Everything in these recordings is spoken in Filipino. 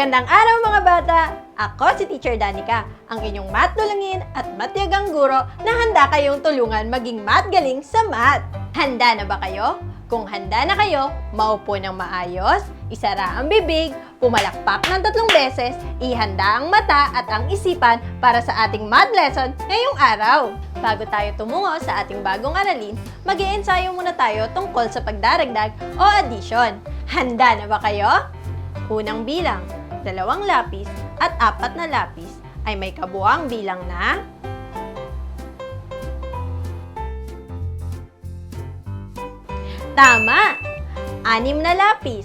Magandang araw mga bata! Ako si Teacher Danica, ang inyong math dulangin at matyagang guro na handa kayong tulungan maging math galing sa math. Handa na ba kayo? Kung handa na kayo, maupo ng maayos, isara ang bibig, pumalakpak ng tatlong beses, ihanda ang mata at ang isipan para sa ating math lesson ngayong araw. Bago tayo tumungo sa ating bagong aralin, mag ensayo muna tayo tungkol sa pagdaragdag o addition. Handa na ba kayo? Unang bilang, dalawang lapis at apat na lapis ay may kabuang bilang na Tama! Anim na lapis.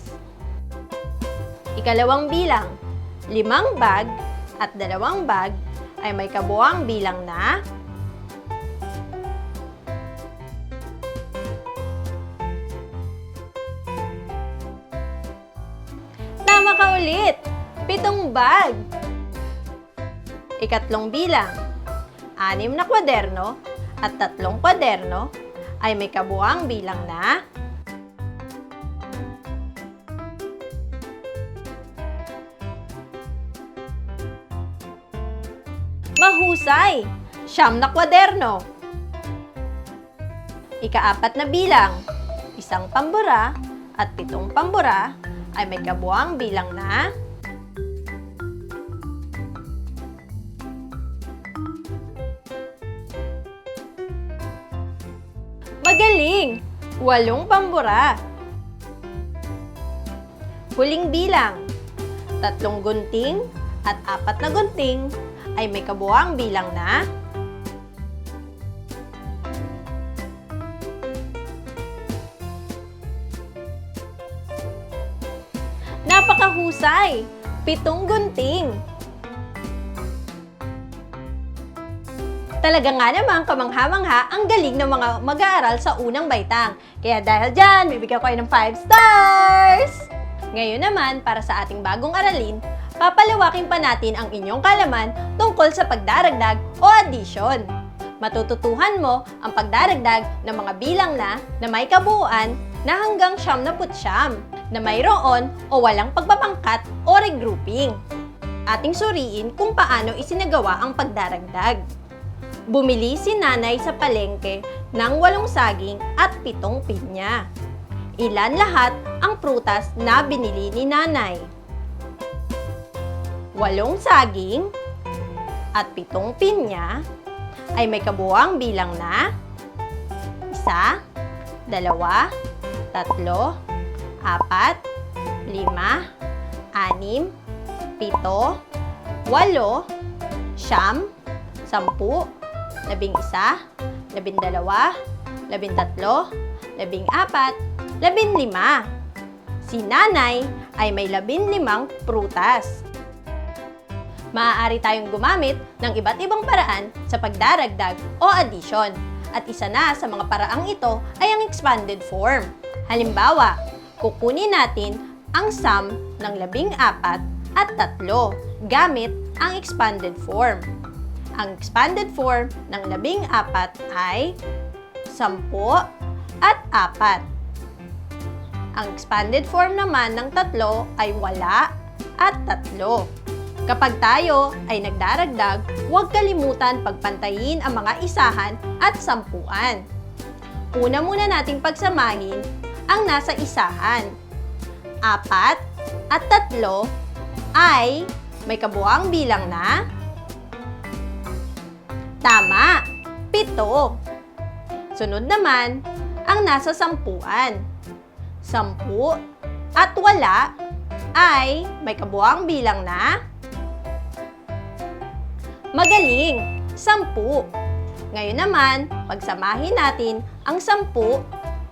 Ikalawang bilang, limang bag at dalawang bag ay may kabuang bilang na Tama ka ulit! Pitong bag! Ikatlong bilang, anim na kwaderno at tatlong kwaderno ay may kabuang bilang na Mahusay! Siyam na kwaderno. Ikaapat na bilang, isang pambura at pitong pambura ay may kabuang bilang na Magaling! Walong pambura. Huling bilang. Tatlong gunting at apat na gunting ay may kabuang bilang na Napakahusay! Pitong gunting. Talaga nga naman kamangha-mangha ang galing ng mga mag-aaral sa unang baitang. Kaya dahil dyan, bibigyan ko kayo ng 5 stars! Ngayon naman, para sa ating bagong aralin, papalawakin pa natin ang inyong kalaman tungkol sa pagdaragdag o addition. Matututuhan mo ang pagdaragdag ng mga bilang na na may kabuuan na hanggang siyam na putsyam, na mayroon o walang pagpapangkat o regrouping. Ating suriin kung paano isinagawa ang pagdaragdag. Bumili si nanay sa palengke ng walong saging at pitong pinya. Ilan lahat ang prutas na binili ni nanay? Walong saging at pitong pinya ay may kabuang bilang na isa, dalawa, tatlo, apat, lima, anim, pito, walo, siyam, sampu, labing isa, labing dalawa, labing tatlo, labing apat, labing lima. Si nanay ay may labing limang prutas. Maaari tayong gumamit ng iba't ibang paraan sa pagdaragdag o addition. At isa na sa mga paraang ito ay ang expanded form. Halimbawa, kukunin natin ang sum ng labing apat at tatlo gamit ang expanded form. Ang expanded form ng labing apat ay sampu at apat. Ang expanded form naman ng tatlo ay wala at tatlo. Kapag tayo ay nagdaragdag, huwag kalimutan pagpantayin ang mga isahan at sampuan. Una muna nating pagsamahin ang nasa isahan. Apat at tatlo ay may kabuang bilang na Tama! Pito. Sunod naman, ang nasa sampuan. Sampu at wala ay may kabuang bilang na Magaling! Sampu. Ngayon naman, pagsamahin natin ang sampu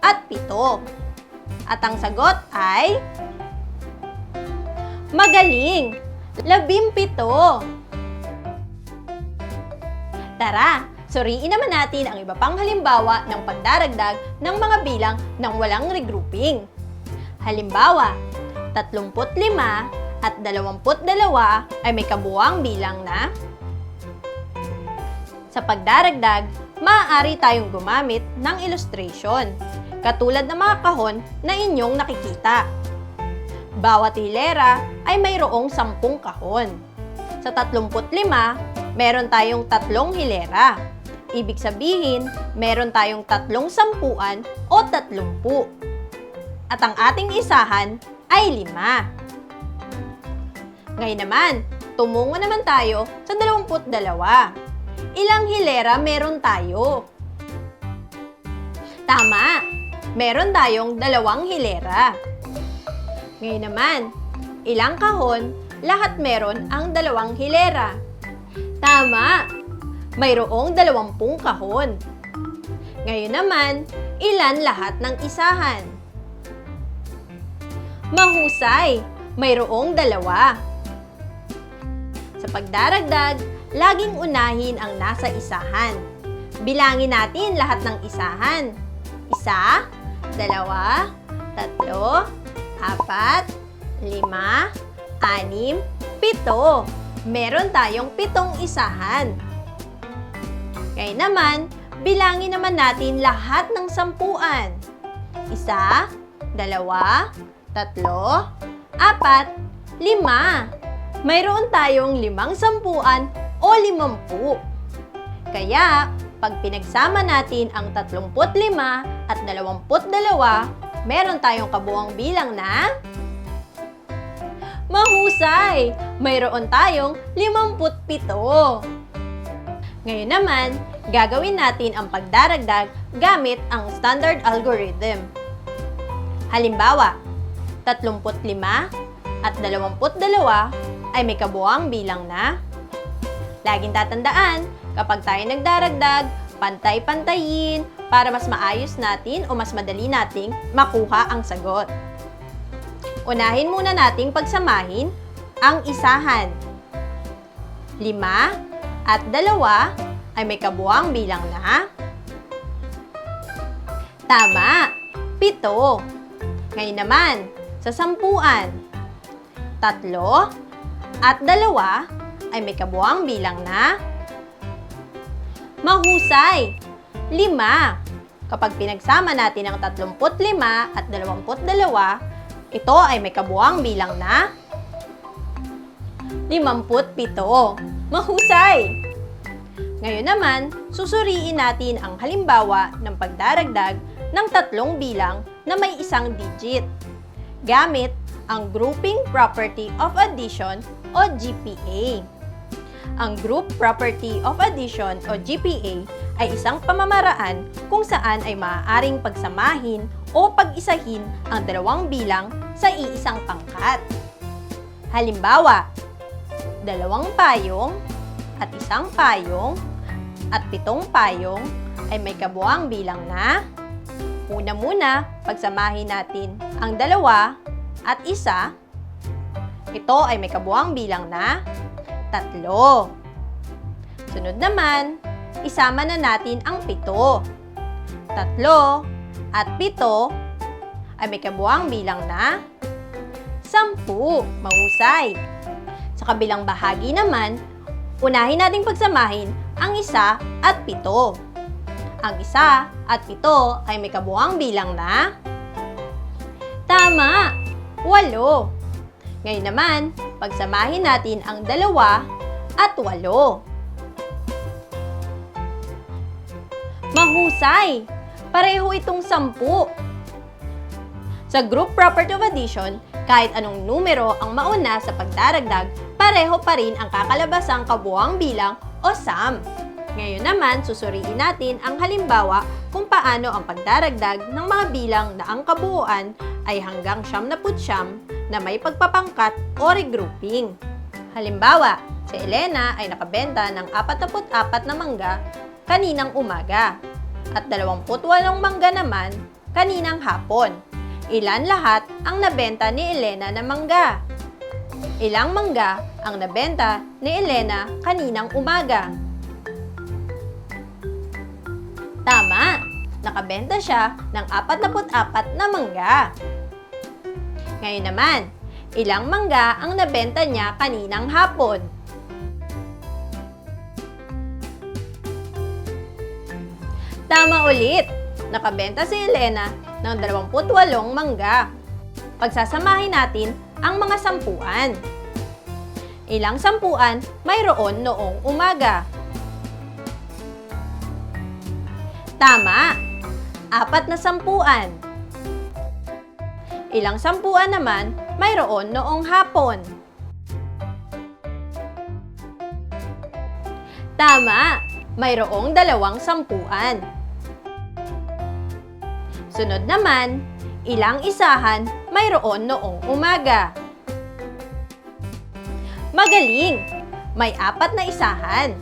at pito. At ang sagot ay Magaling! Labimpito. Tara, suriin naman natin ang iba pang halimbawa ng pagdaragdag ng mga bilang ng walang regrouping. Halimbawa, 35 at 22 ay may kabuang bilang na sa pagdaragdag, maaari tayong gumamit ng illustration, katulad ng mga kahon na inyong nakikita. Bawat hilera ay mayroong 10 kahon. Sa 35, meron tayong tatlong hilera. Ibig sabihin, meron tayong tatlong sampuan o tatlumpu. At ang ating isahan ay lima. Ngayon naman, tumungo naman tayo sa 22. Ilang hilera meron tayo? Tama! Meron tayong dalawang hilera. Ngayon naman, ilang kahon, lahat meron ang dalawang hilera. Tama! Mayroong dalawampung kahon. Ngayon naman, ilan lahat ng isahan? Mahusay! Mayroong dalawa. Sa pagdaragdag, laging unahin ang nasa isahan. Bilangin natin lahat ng isahan. Isa, dalawa, tatlo, apat, lima, anim, pito. Meron tayong pitong isahan. Ngayon naman, bilangin naman natin lahat ng sampuan. Isa, dalawa, tatlo, apat, lima. Mayroon tayong limang sampuan o limampu. Kaya, pag pinagsama natin ang 35 at 22, meron tayong kabuang bilang na Mahusay! Mayroon tayong 57. Ngayon naman, gagawin natin ang pagdaragdag gamit ang standard algorithm. Halimbawa, 35 at 22 ay may kabuang bilang na Laging tatandaan, kapag tayo nagdaragdag, pantay-pantayin para mas maayos natin o mas madali nating makuha ang sagot. Unahin muna nating pagsamahin ang isahan. Lima at dalawa ay may kabuang bilang na Tama! Pito. Ngayon naman, sa sampuan. Tatlo at dalawa ay may kabuang bilang na Mahusay! Lima. Kapag pinagsama natin ang 35 at 22, ito ay may kabuang bilang na 57. Mahusay! Ngayon naman, susuriin natin ang halimbawa ng pagdaragdag ng tatlong bilang na may isang digit gamit ang Grouping Property of Addition o GPA. Ang Group Property of Addition o GPA ay isang pamamaraan kung saan ay maaaring pagsamahin o pag-isahin ang dalawang bilang sa iisang pangkat. Halimbawa, dalawang payong at isang payong at pitong payong ay may kabuang bilang na Una muna, pagsamahin natin ang dalawa at isa. Ito ay may kabuang bilang na tatlo. Sunod naman, isama na natin ang pito. Tatlo at pito ay may kabuang bilang na sampu. Mahusay. Sa kabilang bahagi naman, unahin nating pagsamahin ang isa at pito. Ang isa at pito ay may kabuang bilang na Tama! Walo. Ngayon naman, pagsamahin natin ang dalawa at walo. Mahusay! Pareho itong sampu. Sa group property of addition, kahit anong numero ang mauna sa pagdaragdag, pareho pa rin ang kakalabasang kabuang bilang o sum. Ngayon naman, susuriin natin ang halimbawa kung paano ang pagdaragdag ng mga bilang na ang kabuuan ay hanggang siyam na putsyam na may pagpapangkat o regrouping. Halimbawa, si Elena ay nakabenta ng 44 na mangga kaninang umaga at 28 mangga naman kaninang hapon. Ilan lahat ang nabenta ni Elena na mangga? Ilang mangga ang nabenta ni Elena kaninang umaga? Tama! Nakabenta siya ng 44 na mangga. Ngayon naman, ilang mangga ang nabenta niya kaninang hapon? Tama ulit! Nakabenta si Elena ng 28 mangga. Pagsasamahin natin ang mga sampuan. Ilang sampuan mayroon noong umaga? Tama! Apat na sampuan. Ilang sampuan naman mayroon noong hapon? Tama! Mayroong dalawang sampuan. Sunod naman, ilang isahan mayroon noong umaga? Magaling! May apat na isahan.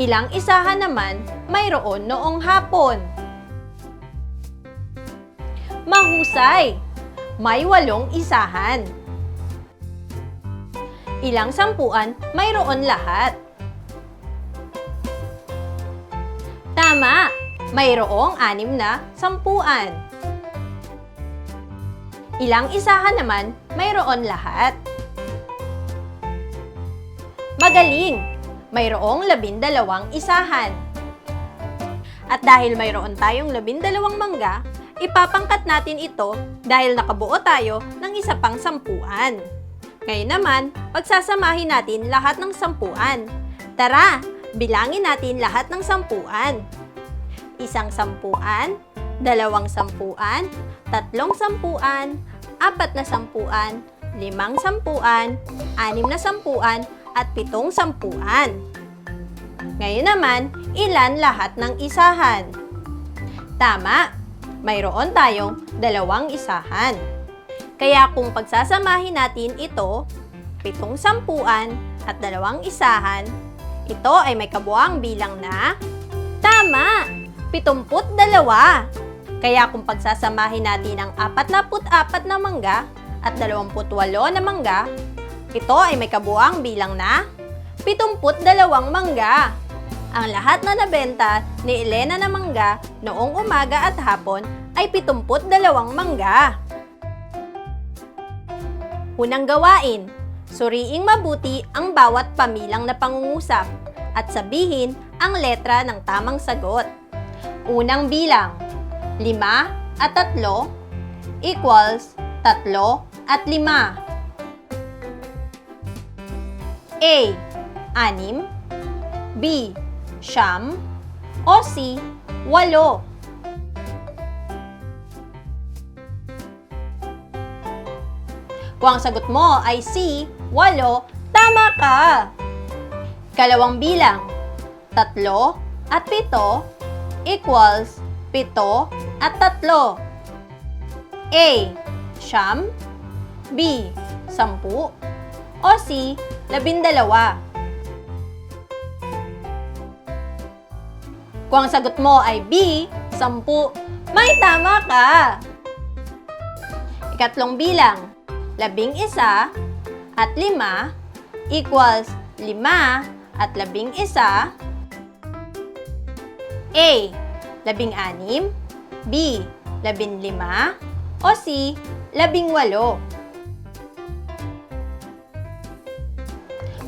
Ilang isahan naman mayroon noong hapon? Mahusay! May walong isahan. Ilang sampuan mayroon lahat? Tama! Mayroong anim na sampuan. Ilang isahan naman mayroon lahat? Magaling! Mayroong labindalawang isahan. At dahil mayroon tayong labindalawang mangga, ipapangkat natin ito dahil nakabuo tayo ng isa pang sampuan. Ngayon naman, pagsasamahin natin lahat ng sampuan. Tara, bilangin natin lahat ng sampuan. Isang sampuan, dalawang sampuan, tatlong sampuan, apat na sampuan, limang sampuan, anim na sampuan, at pitong sampuan. Ngayon naman, ilan lahat ng isahan? Tama, mayroon tayong dalawang isahan. Kaya kung pagsasamahin natin ito, pitong sampuan at dalawang isahan, ito ay may kabuang bilang na Tama! Pitumput dalawa. Kaya kung pagsasamahin natin ang 44 na mangga at 28 na mangga, ito ay may kabuang bilang na 72 mangga. Ang lahat na nabenta ni Elena na mangga noong umaga at hapon ay 72 mangga. Unang gawain, suriing mabuti ang bawat pamilang na pangungusap at sabihin ang letra ng tamang sagot. Unang bilang, 5 at 3 equals 3 at 5. A. Anim B. Siyam o C. Walo Kung ang sagot mo ay C. Walo, tama ka! Kalawang bilang, tatlo at pito equals pito at tatlo. A. Siyam B. Sampu o C. Labindalawa. Kung ang sagot mo ay B. Sampu, may tama ka! Ikatlong bilang, labing isa at lima equals lima at labing isa. A. Labing anim B. Labing lima o C. Labing walo.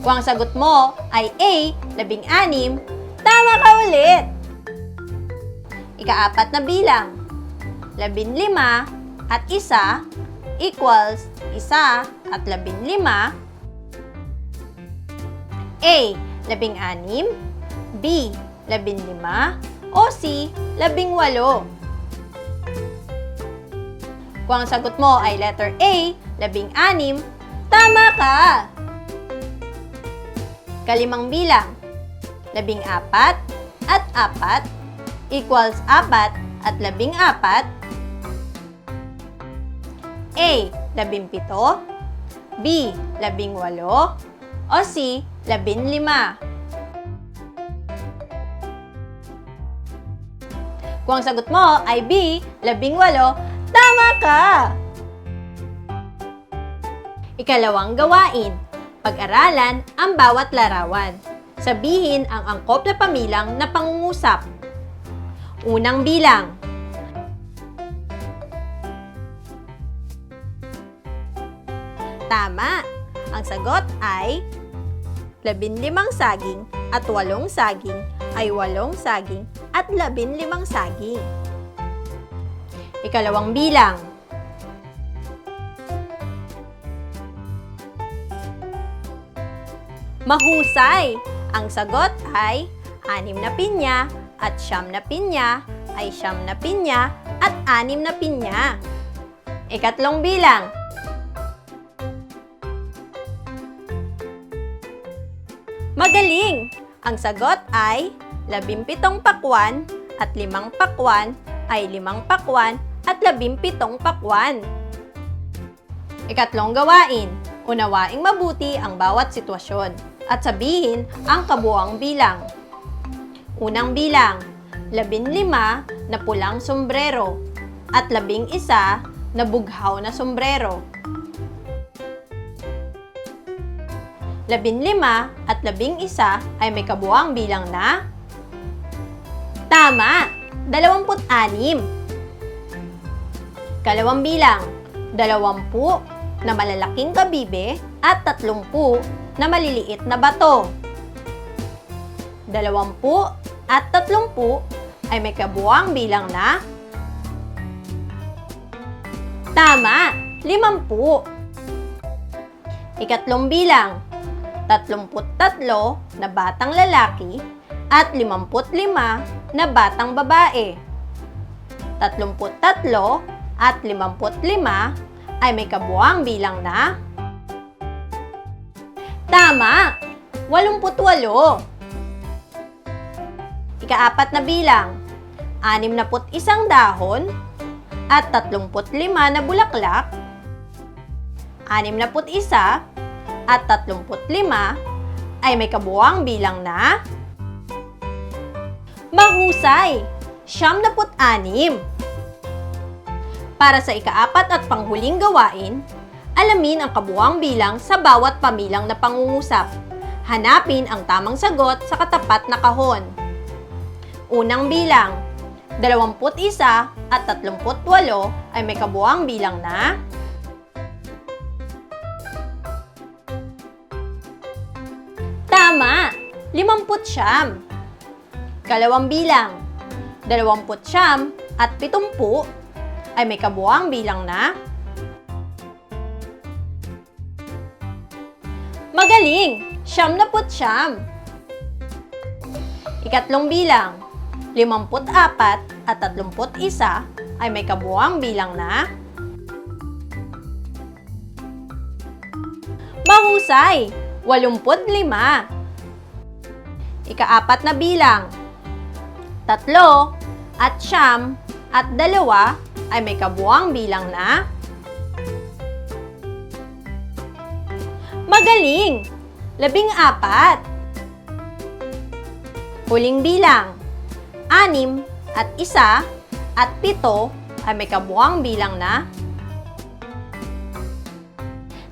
Kung ang sagot mo ay A. Labing anim, tama ka ulit! Ikaapat na bilang, labing lima at isa equals isa at labing lima. A. Labing anim B. Labing lima o C. Labing walo. Kung ang sagot mo ay letter A, labing anim, tama ka! Kalimang bilang, labing apat at apat equals apat at labing apat. A. Labing pito B. Labing walo o C. Labing lima. Kung ang sagot mo ay B. Labing walo, tama ka! Ikalawang gawain. Pag-aralan ang bawat larawan. Sabihin ang angkop na pamilang na pangungusap. Unang bilang. Tama! Ang sagot ay 15 saging at 8 saging ay 8 saging at 15 saging. Ikalawang bilang. Mahusay! Ang sagot ay anim na pinya at siyam na pinya ay siyam na pinya at anim na pinya. Ikatlong bilang. Magaling! Ang sagot ay labimpitong pakwan at limang pakwan ay limang pakwan at labimpitong pakwan. Ikatlong gawain, unawaing mabuti ang bawat sitwasyon at sabihin ang kabuang bilang. Unang bilang, labinlima na pulang sombrero at labing isa na bughaw na sombrero. Labinlima at labing isa ay may kabuang bilang na Tama! Dalawamput anim. Kalawang bilang, dalawampu na malalaking kabibe at tatlumpu na maliliit na bato. Dalawampu at tatlumpu ay may kabuang bilang na Tama! Limampu. Ikatlong bilang, tatlumput tatlo na batang lalaki at limamput lima na batang babae. Tatlumput tatlo at limamput lima ay may kabuang bilang na Tama! Walumput walo. Ikaapat na bilang, anim na put isang dahon at tatlumput lima na bulaklak, anim na put isa at tatlumput lima ay may kabuang bilang na Mahusay! Siyam na put anim. Para sa ikaapat at panghuling gawain, alamin ang kabuang bilang sa bawat pamilang na pangungusap. Hanapin ang tamang sagot sa katapat na kahon. Unang bilang, 21 at 38 ay may kabuang bilang na Tama! 50 siyam. Kalawang bilang, 20 siyam at 70 ay may kabuang bilang na Magaling! Siyam na put siyam. Ikatlong bilang, 54 at 31 ay may kabuang bilang na Mahusay! 85. Ikaapat na bilang, tatlo at siyam at dalawa ay may kabuang bilang na Magaling! Labing apat. Huling bilang, anim at isa at pito ay may kabuang bilang na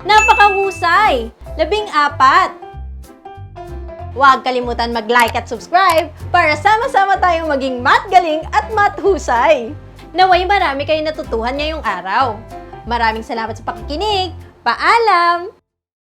Napakahusay! Labing apat. Huwag kalimutan mag-like at subscribe para sama-sama tayong maging mat galing at mat husay. Naway marami kayong natutuhan ngayong araw. Maraming salamat sa pakikinig. Paalam!